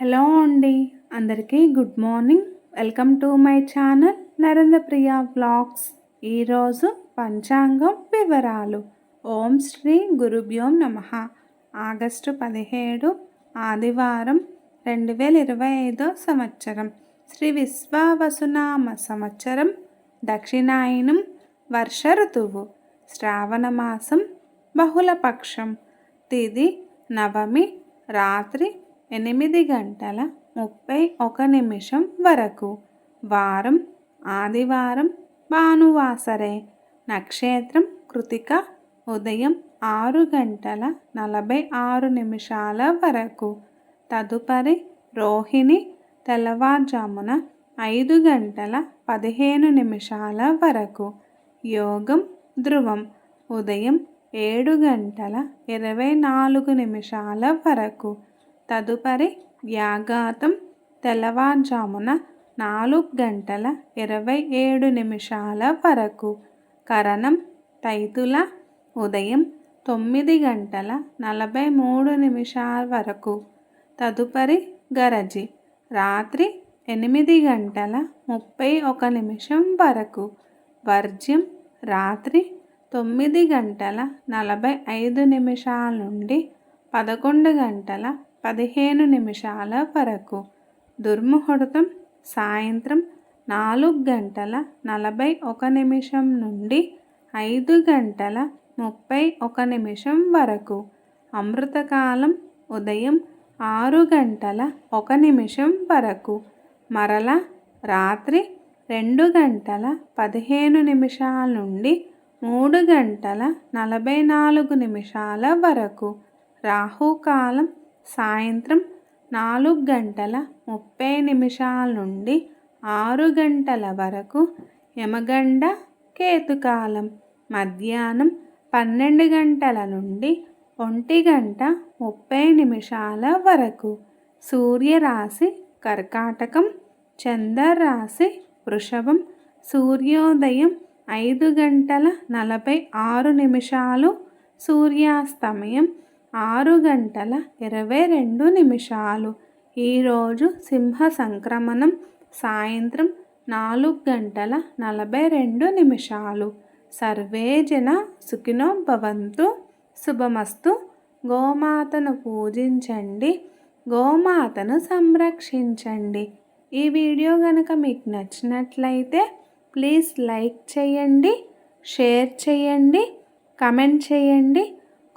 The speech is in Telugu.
హలో అండి. అందరికీ good morning. Welcome to my channel Narendra Priya blogs ఈరోజు పంచాంగం వివరాలు. ఓం శ్రీ గురుభ్యోం నమ. ఆగస్టు పదిహేడు ఆదివారం రెండు వేల ఇరవై ఐదో సంవత్సరం. శ్రీ విశ్వావసునామ సంవత్సరం దక్షిణాయనం వర్ష ఋతువు శ్రావణ మాసం బహుళపక్షం తిది నవమి రాత్రి ఎనిమిది గంటల ముప్పై ఒక నిమిషం వరకు. వారం ఆదివారం భానువాసరే. నక్షత్రం కృతిక ఉదయం ఆరు గంటల నలభై ఆరు నిమిషాల వరకు. తదుపరి రోహిణి తెల్లవారుజామున ఐదు గంటల పదిహేను నిమిషాల వరకు. యోగం ధ్రువం ఉదయం ఏడు గంటల ఇరవై నాలుగు నిమిషాల వరకు. తదుపరి వ్యాఘాతం తెల్లవారుజామున నాలుగు గంటల ఇరవై ఏడు నిమిషాల వరకు. కరణం తైతుల ఉదయం తొమ్మిది గంటల నలభై మూడు నిమిషాల వరకు. తదుపరి గరజి రాత్రి ఎనిమిది గంటల ముప్పై ఒక నిమిషం వరకు. వర్జ్యం రాత్రి తొమ్మిది గంటల నలభై ఐదు నిమిషాల నుండి పదకొండు గంటల పదిహేను నిమిషాల వరకు. దుర్ముహూర్తం సాయంత్రం నాలుగు గంటల నలభై ఒక నిమిషం నుండి ఐదు గంటల ముప్పై ఒక నిమిషం వరకు. అమృతకాలం ఉదయం ఆరు గంటల ఒక నిమిషం వరకు. మరల రాత్రి రెండు గంటల పదిహేను నిమిషాల నుండి మూడు గంటల నలభై నాలుగు నిమిషాల వరకు. రాహుకాలం సాయంత్రం నాలుగు గంటల ముప్పై నిమిషాల నుండి ఆరు గంటల వరకు యమగండ కేతుకాలం మధ్యాహ్నం పన్నెండు గంటల నుండి ఒంటి గంట ముప్పై నిమిషాల వరకు సూర్యరాశి కర్కాటకం చంద్రరాశి వృషభం సూర్యోదయం ఐదు గంటల నలభై ఆరు నిమిషాలు సూర్యాస్తమయం ఆరు గంటల ఇరవై రెండు నిమిషాలు. ఈరోజు సింహ సంక్రమణం సాయంత్రం నాలుగు గంటల నలభై రెండు నిమిషాలు. సర్వే జన సుఖినో భవంతు. శుభమస్తు. గోమాతను పూజించండి. గోమాతను సంరక్షించండి. ఈ వీడియో కనుక మీకు నచ్చినట్లయితే ప్లీజ్ లైక్ చేయండి షేర్ చేయండి కమెంట్ చేయండి.